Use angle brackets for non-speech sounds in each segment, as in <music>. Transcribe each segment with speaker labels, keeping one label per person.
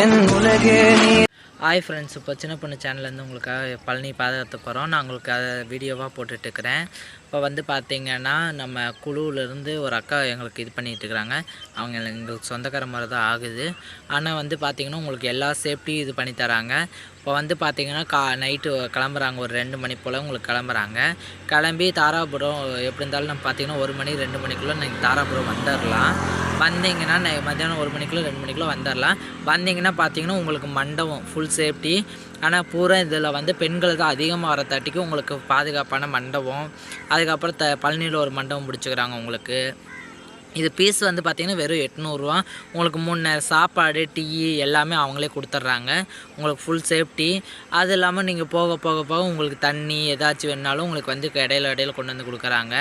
Speaker 1: என் உலகே நீ.
Speaker 2: Hi friends இப்போ சின்ன பொண்ணு சேனல்லேருந்து உங்களுக்காக பழனி பாதுகாத்து போகிறோம் நான் உங்களுக்கு அதை வீடியோவாக போட்டுட்ருக்கிறேன் இப்போ வந்து பார்த்தீங்கன்னா நம்ம குழுவிலேருந்து ஒரு அக்கா எங்களுக்கு இது பண்ணிகிட்டு இருக்கிறாங்க அவங்க எங்களுக்கு சொந்தக்கார மாதிரி தான் ஆகுது. ஆனால் வந்து பார்த்திங்கன்னா உங்களுக்கு எல்லா சேஃப்டியும் இது பண்ணி தராங்க. இப்போ வந்து பார்த்திங்கன்னா கா நைட்டு கிளம்புறாங்க. ஒரு ரெண்டு மணி போல் உங்களுக்கு கிளம்புறாங்க. கிளம்பி தாராபுரம் எப்படி இருந்தாலும் நம்ம பார்த்தீங்கன்னா ஒரு மணி ரெண்டு மணிக்குள்ளே நீங்கள் தாராபுரம் வந்துடலாம் வந்தீங்கன்னா மத்தியானம் ஒரு மணிக்குள்ளே ரெண்டு மணிக்குள்ளே வந்துடலாம் வந்தீங்கன்னா பார்த்தீங்கன்னா உங்களுக்கு மண்டபம் ஃபுல் சேஃப்டி ஆனால் பூரா இதில் வந்து பெண்கள் தான் அதிகமாக வர தட்டிக்கு உங்களுக்கு பாதுகாப்பான மண்டபம். அதுக்கப்புறம் த பழனியில் ஒரு மண்டபம் பிடிச்சிக்கிறாங்க உங்களுக்கு. இது பீஸ் வந்து பார்த்திங்கன்னா வெறும் எட்நூறுரூவா உங்களுக்கு மூணு நேரம் சாப்பாடு டீ எல்லாமே அவங்களே கொடுத்துட்றாங்க. உங்களுக்கு ஃபுல் சேஃப்டி அது இல்லாமல் நீங்கள் போக போக போக உங்களுக்கு தண்ணி ஏதாச்சும் வேணாலும் உங்களுக்கு வந்து இடையில இடையில கொண்டு வந்து கொடுக்குறாங்க.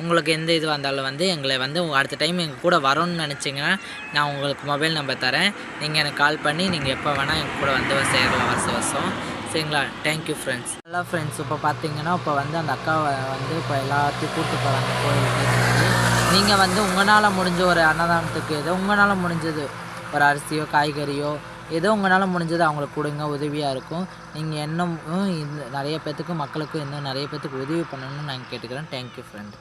Speaker 2: உங்களுக்கு எந்த இது வந்தாலும் வந்து எங்களை வந்து அடுத்த டைம் எங்கள் கூட வரணும்னு நினச்சிங்கன்னா நான் உங்களுக்கு மொபைல் நம்பர் தரேன். நீங்கள் எனக்கு கால் பண்ணி நீங்கள் எப்போ வேணால் எங்கள் கூட வந்து சேரலாம் வருஷம் வருஷம். சரிங்களா? தேங்க்யூ ஃப்ரெண்ட்ஸ் நல்லா ஃப்ரெண்ட்ஸ் இப்போ பார்த்தீங்கன்னா இப்போ வந்து அந்த அக்காவை வந்து இப்போ எல்லாத்தையும் கூப்பிட்டு போகிறாங்க கோயிலுக்கு. நீங்கள் வந்து உங்களால் முடிஞ்ச ஒரு அன்னதானத்துக்கு ஏதோ உங்களால் முடிஞ்சது ஒரு அரிசியோ காய்கறியோ ஏதோ உங்களால் முடிஞ்சது அவங்களுக்கு கொடுங்க உதவியாக இருக்கும். நீங்கள் இன்னும் இந்த நிறைய பேர்த்துக்கு மக்களுக்கு இன்னும் நிறைய பேர்த்துக்கு உதவி பண்ணணும்னு நான் கேட்டுக்கிறேன். தேங்க்யூ ஃப்ரெண்ட்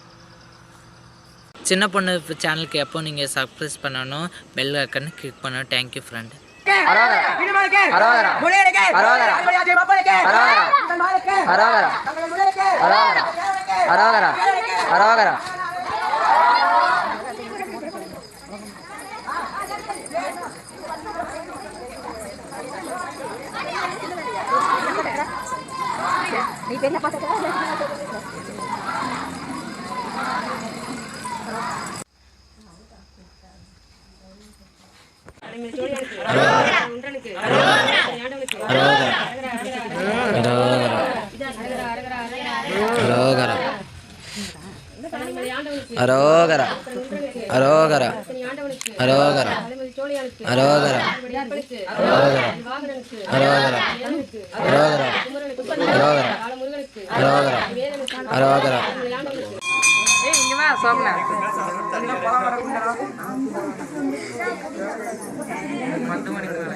Speaker 2: சின்ன பொண்ணு சேனலுக்கு எப்போ நீங்கள் சப்ஸ்கிரைப் பண்ணணும்? பெல் ஐக்கன் கிளிக் பண்ணணும். தேங்க்யூ ஃப்ரெண்ட் நீ பெண்ண பார்த்துக்கலாம் அரோகர அரோகர அரோகர அரோகர அரோகர அரோகர அரோகர அரோகரா அரோகரா அரோகரா அரோகரா அரோகரா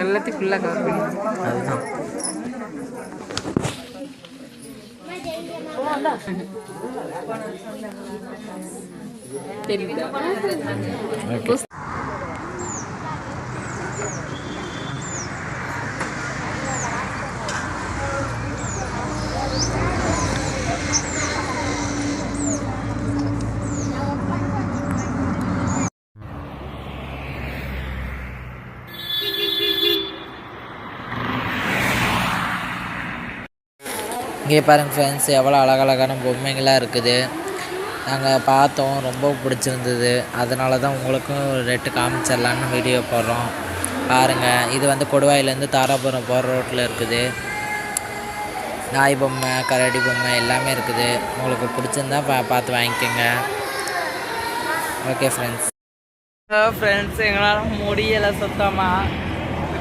Speaker 3: எல்லாத்தையும் ஃபுல்லாக கவர் பண்ணி
Speaker 2: அதுதான்
Speaker 3: தெரியுதா
Speaker 2: இங்கே பாருங்க ஃப்ரெண்ட்ஸ் எவ்வளோ அழகழகான பொம்மைங்களாக இருக்குது. நாங்கள் பார்த்தோம் ரொம்ப பிடிச்சிருந்தது. அதனால தான் உங்களுக்கும் ரேட்டு காமிச்சிடலான்னு வீடியோ போடுறோம். பாருங்கள் இது வந்து கொடுவாயிலேருந்து தாராபுரம் போகிற ரோட்டில் இருக்குது. நாய் பொம்மை கரடி பொம்மை எல்லாமே இருக்குது. உங்களுக்கு பிடிச்சிருந்தா பா பார்த்து வாங்கிக்கோங்க. ஓகே ஃப்ரெண்ட்ஸ்
Speaker 3: ஃப்ரெண்ட்ஸ் எங்களால் முடியலை சுத்தமாக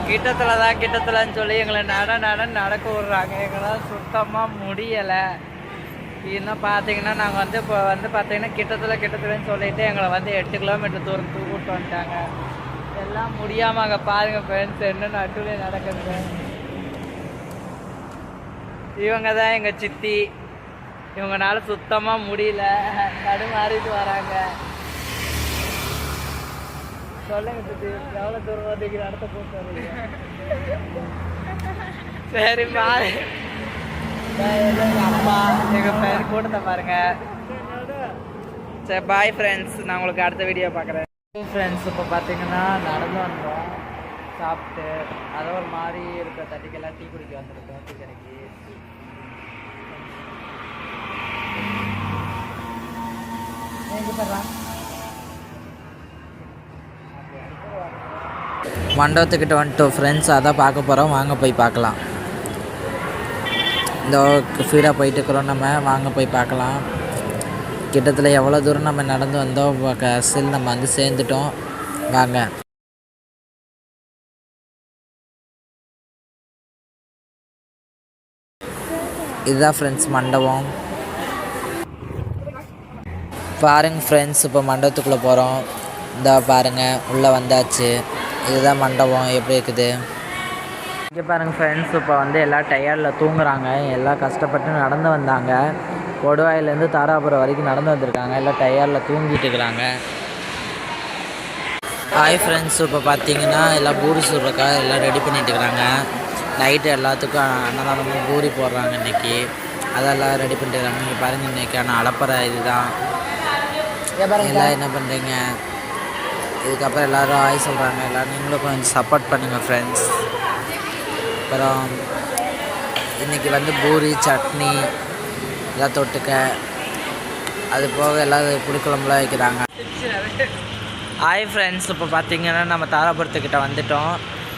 Speaker 3: கிட்டத்தில் தான் கிட்டத்தில்னு சொல்லி எங்களை நட நட நடக்க விட்றாங்க. எங்களால் சுத்தமாக முடியலை. இன்னும் பார்த்தீங்கன்னா நாங்கள் வந்து இப்போ வந்து பார்த்தீங்கன்னா கிட்டத்தில் கிட்டத்துலன்னு சொல்லிட்டு எங்களை வந்து எட்டு கிலோமீட்டர் தூரம் தூக்கிட்டு வந்துட்டாங்க. எல்லாம் முடியாமல் அங்கே பாருங்கள் ஃப்ரெண்ட்ஸ் என்ன நட்டுலே நடக்குது. இவங்க தான் எங்கள் சித்தி. இவங்கனால சுத்தமாக முடியல. தடுமாறிட்டு வராங்க. சொல்லுங்க எவ்வளோ தூரம் வந்தீங்க நடத்த போட்டு சரி பாரு அப்பா எங்கள் ஃப்ரெண்ட் கூட்டத்தை பாருங்க. சரி பாய் ஃப்ரெண்ட்ஸ் நான் உங்களுக்கு அடுத்த வீடியோ பார்க்குறேன். ஃப்ரெண்ட்ஸ் இப்போ பார்த்தீங்கன்னா நடந்து வந்தோம். சாப்பிட்டு அதை ஒரு மாதிரி இருக்க தட்டிக்கெல்லாம் டீ குடிக்க வந்திருக்கோம் டீ கடைக்கு. எங்கே போடுறான்
Speaker 2: மண்டபத்துக்கிட்ட வந்துட்டோம். ஃப்ரெண்ட்ஸ் அதான் பார்க்க போகிறோம் வாங்க போய் பார்க்கலாம். இந்த ஃபீடாக போயிட்டு இருக்கிறோம் நம்ம. வாங்க போய் பார்க்கலாம். கிட்டத்தில் எவ்வளோ தூரம் நம்ம நடந்து வந்தோம்? கசில் நம்ம வந்து சேர்ந்துட்டோம். வாங்க. இதுதான் ஃப்ரெண்ட்ஸ் மண்டபம். பாருங்க ஃப்ரெண்ட்ஸ் இப்போ மண்டபத்துக்குள்ளே போகிறோம் இந்த பாருங்க உள்ளே வந்தாச்சு. இதுதான் மண்டபம் எப்படி இருக்குது? இங்கே பாருங்க ஃப்ரெண்ட்ஸ் இப்போ வந்து எல்லாம் டயர்டில் தூங்குறாங்க. எல்லாம் கஷ்டப்பட்டு நடந்து வந்தாங்க. கொடுவாயிலேருந்து தாராபுரம் வரைக்கும் நடந்து வந்திருக்காங்க. எல்லாம் டயர்டில் தூங்கிட்டு இருக்கிறாங்க. ஹாய் ஃப்ரெண்ட்ஸ் இப்போ பார்த்தீங்கன்னா எல்லாம் பூரி சுடுறக்காக எல்லாம் ரெடி பண்ணிட்டு இருக்கிறாங்க. நைட்டு எல்லாத்துக்கும் அன்னதானமும் பூரி போடுறாங்க இன்னைக்கு. அதெல்லாம் ரெடி பண்ணிட்டு இருக்காங்க இங்கே பாருங்கள் இன்னைக்கான அலப்பறை இதுதான். எல்லாம் என்ன பண்ணுறீங்க இதுக்கப்புறம் எல்லோரும் ஆய் சொல்கிறாங்க எல்லோரும் நீங்களும் கொஞ்சம் சப்போர்ட் பண்ணுங்கள் ஃப்ரெண்ட்ஸ் அப்புறம் இன்றைக்கி வந்து பூரி சட்னி எல்லாம் தொட்டுக்க. அது போக எல்லாம் புளிக்குழம்புலாம் வைக்கிறாங்க. ஹாய் ஃப்ரெண்ட்ஸ் இப்போ பார்த்தீங்கன்னா நம்ம தாராபுரத்துக்கிட்ட வந்துட்டோம்.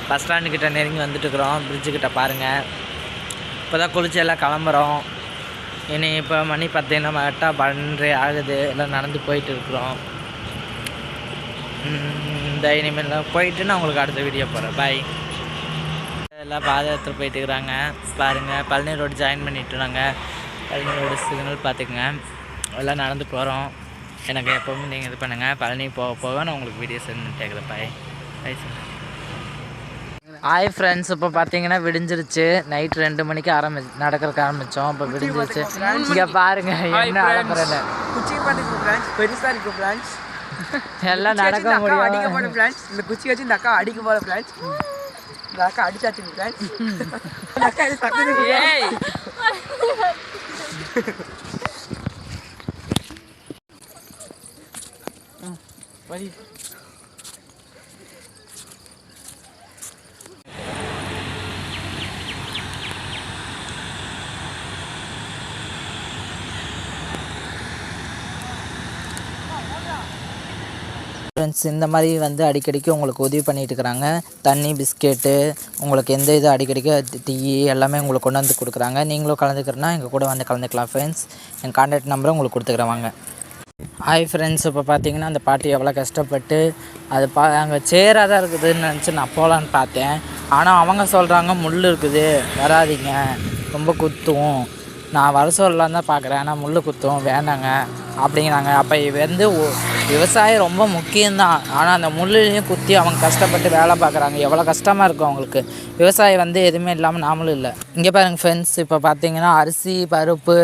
Speaker 2: பஸ் ஸ்டாண்டுக்கிட்ட நெருங்கி வந்துட்டுருக்குறோம். கிட்ட பாருங்கள் இப்போ தான் குளிச்சு எல்லாம் கிளம்புறோம். இனி இப்போ மணி பார்த்தீங்கன்னா கரெக்டாக பன்னெண்டு ஆகுது. எல்லாம் நடந்து போயிட்டு இருக்கிறோம். இந்த இனிமேல் போயிட்டு நான் உங்களுக்கு அடுத்த வீடியோ போகிறேன் பாய் எல்லாம் பாதயாத்திரை போயிட்டு இருக்கிறாங்க. பாருங்கள் பழனி ரோடு ஜாயின் பண்ணிட்டுறாங்க பழனி ரோடு சிக்னல் பார்த்துக்குங்க. எல்லாம் நடந்து போகிறோம் எனக்கு எப்போவுமே நீங்கள் இது பண்ணுங்கள் பழனி போக போக நான் உங்களுக்கு வீடியோ சென்ட் பண்ணிட்டேன் bye bye sir hi friends இப்போ பார்த்தீங்கன்னா விடிஞ்சிருச்சு. நைட் ரெண்டு மணிக்கு ஆரம்பி நடக்கிறதுக்கு ஆரம்பித்தோம் இப்போ விடிஞ்சிருச்சு. இங்கே பாருங்க என்ன
Speaker 3: ஃப்ரெண்ட்ஸ் பெருசாக இருக்கு ஃப்ரெண்ட்ஸ் <laughs>
Speaker 2: எல்லாம் நடக்க
Speaker 3: அடிக்க போற
Speaker 2: முடியும்.
Speaker 3: ஃப்ரெண்ட்ஸ் இந்த குச்சி வச்சு இந்த அக்கா அடிக்க போற ஃப்ரெண்ட்ஸ் இந்த அக்கா அடிச்சாச்சு ஃப்ரெண்ட்ஸ் இந்த அக்கா இது பக்கத்து
Speaker 2: ஏய்.
Speaker 3: வரி
Speaker 2: ஃப்ரெண்ட்ஸ் இந்த மாதிரி வந்து அடிக்கடிக்கு உங்களுக்கு உதவி பண்ணிகிட்டு இருக்கிறாங்க. தண்ணி பிஸ்கெட்டு உங்களுக்கு எந்த இது அடிக்கடிக்கு டீ எல்லாமே உங்களுக்கு கொண்டு வந்து கொடுக்குறாங்க. நீங்களும் கலந்துக்கிறனா எங்கள் கூட வந்து கலந்துக்கலாம் ஃப்ரெண்ட்ஸ் என் கான்டாக்ட் நம்பரை உங்களுக்கு கொடுத்துக்கிறவாங்க ஹாய் ஃப்ரெண்ட்ஸ் இப்போ பார்த்தீங்கன்னா அந்த பாட்டி எவ்வளோ கஷ்டப்பட்டு அது பா அங்கே சேராக தான் இருக்குதுன்னு நினச்சி நான் போகலான்னு பார்த்தேன். ஆனால் அவங்க சொல்கிறாங்க முள் இருக்குது. வராதீங்க. ரொம்ப குத்தும். நான் வர சொல்லலான்னு தான் பார்க்குறேன் ஆனால் முள் குத்தும். வேண்டாங்க அப்படிங்கிறாங்க. அப்போ வந்து விவசாயம் ரொம்ப முக்கியம்தான். ஆனால் அந்த முள்ளிலையும் குத்தி அவங்க கஷ்டப்பட்டு வேலை பார்க்குறாங்க. எவ்வளோ கஷ்டமாக இருக்கும் அவங்களுக்கு. விவசாயம் வந்து எதுவுமே இல்லாமல் நாமளும் இல்லை. இங்கே பாருங்க ஃப்ரெண்ட்ஸ் இப்போ பார்த்தீங்கன்னா அரிசி பருப்பு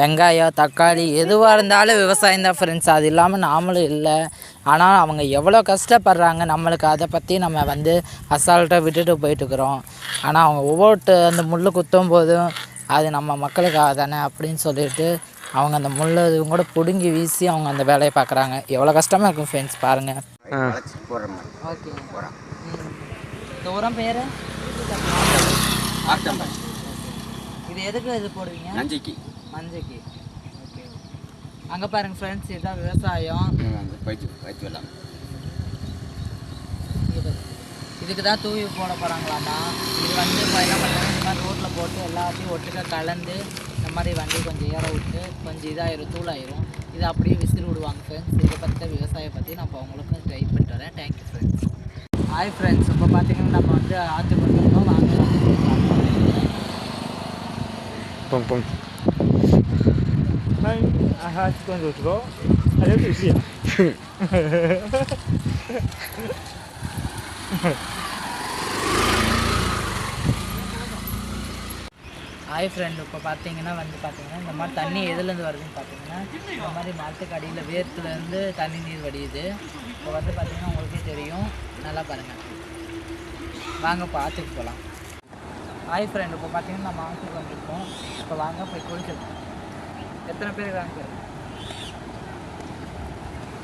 Speaker 2: வெங்காயம் தக்காளி எதுவாக இருந்தாலும் விவசாயம் தான் ஃப்ரெண்ட்ஸ் அது இல்லாமல் நாமளும் இல்லை. ஆனால் அவங்க எவ்வளோ கஷ்டப்படுறாங்க நம்மளுக்கு அதை பற்றி நம்ம வந்து அசால்ட்டாக விட்டுட்டு போயிட்டுருக்குறோம் ஆனால் அவங்க ஒவ்வொரு அந்த முள் குத்தும் போதும் அது நம்ம மக்களுக்காக தானே அப்படின்னு சொல்லிட்டு அவங்க அந்த முள் இதுவும் கூட பிடுங்கி வீசி அவங்க அந்த வேலையை பார்க்குறாங்க. எவ்வளோ கஷ்டமாக இருக்கும் ஃப்ரெண்ட்ஸ் பாருங்கள் ஓகே இந்த உரம் பேர்? இது எதுக்கு இது போடுவீங்க
Speaker 1: நஞ்சைக்கு
Speaker 2: மஞ்சைக்கு. ஓகே அங்கே பாருங்க ஃப்ரெண்ட்ஸ் இதுதான் விவசாயம். இதுக்கு தான் தூவி போட போகிறாங்களாமா இது வந்து என்ன பண்ணுறாங்க இந்த மாதிரி ரோட்டில் போட்டு எல்லாத்தையும் ஒட்டுக்கா கலந்து மாதிரி வண்டி கொஞ்சம் ஏற விட்டு கொஞ்சம் இதாயிரும் தூளாயிரும். இதை அப்படியே விசிறு விடுவாங்க ஃப்ரெண்ட்ஸ் இதை பற்றி விவசாயம் பற்றி நம்ம அவங்களுக்கும் ட்ரை பண்ணிட்டு வரேன். தேங்க்யூ ஃப்ரெண்ட்ஸ் ஹாய் ஃப்ரெண்ட்ஸ் இப்போ பார்த்தீங்கன்னா நம்ம வந்து ஆற்று பண்ணுறோம் வாங்க
Speaker 4: கொஞ்சம் விட்டுருவோம் அது விஷயம்
Speaker 2: ஹாய் ஃப்ரெண்ட் இப்போ பார்த்தீங்கன்னா வந்து பார்த்தீங்கன்னா இந்த மாதிரி தண்ணி எதுலேருந்து வருதுன்னு பார்த்தீங்கன்னா இந்த மாதிரி மரத்துக்கு அடியில் வேர்த்துலேருந்து தண்ணி நீர் வடியுது. இப்போ வந்து பார்த்தீங்கன்னா உங்களுக்கே தெரியும். நல்லா பாருங்கள் வாங்க பார்த்துட்டு போகலாம் ஹாய் ஃப்ரெண்ட் இப்போ பார்த்தீங்கன்னா நம்ம ஆற்றுக்கு வந்திருக்கோம். இப்போ வாங்க போய் குளிச்சிருக்கோம் எத்தனை பேர் வாங்க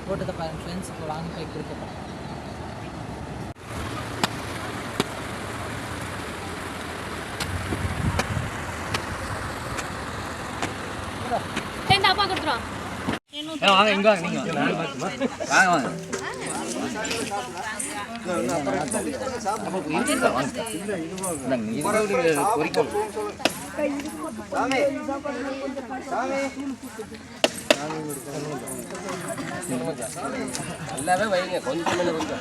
Speaker 2: கூட்டத்தை போட்டதை ஃப்ரெண்ட்ஸ் இப்போ வாங்க போய் குளிச்சிருக்கோம்
Speaker 5: இந்த அப்பா கொடுத்துருவான்.
Speaker 1: வாங்க இங்க வாங்க நீங்க வாங்க. வாங்க குறிக்கோள் எல்லாமே வைங்க. கொஞ்சம் கொஞ்சம்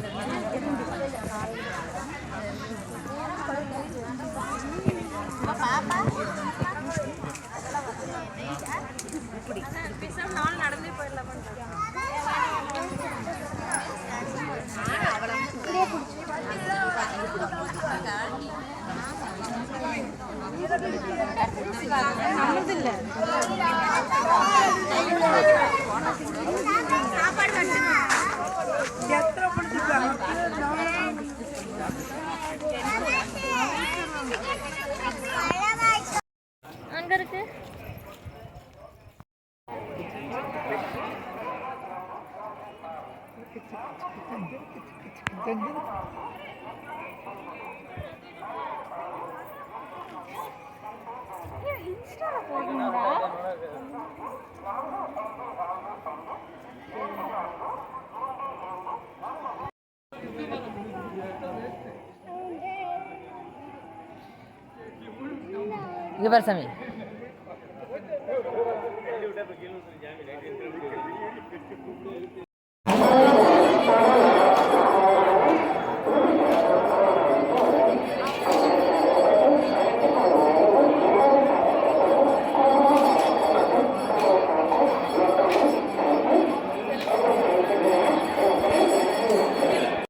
Speaker 5: செஞ்சு
Speaker 2: இங்கே பாரு சாமி.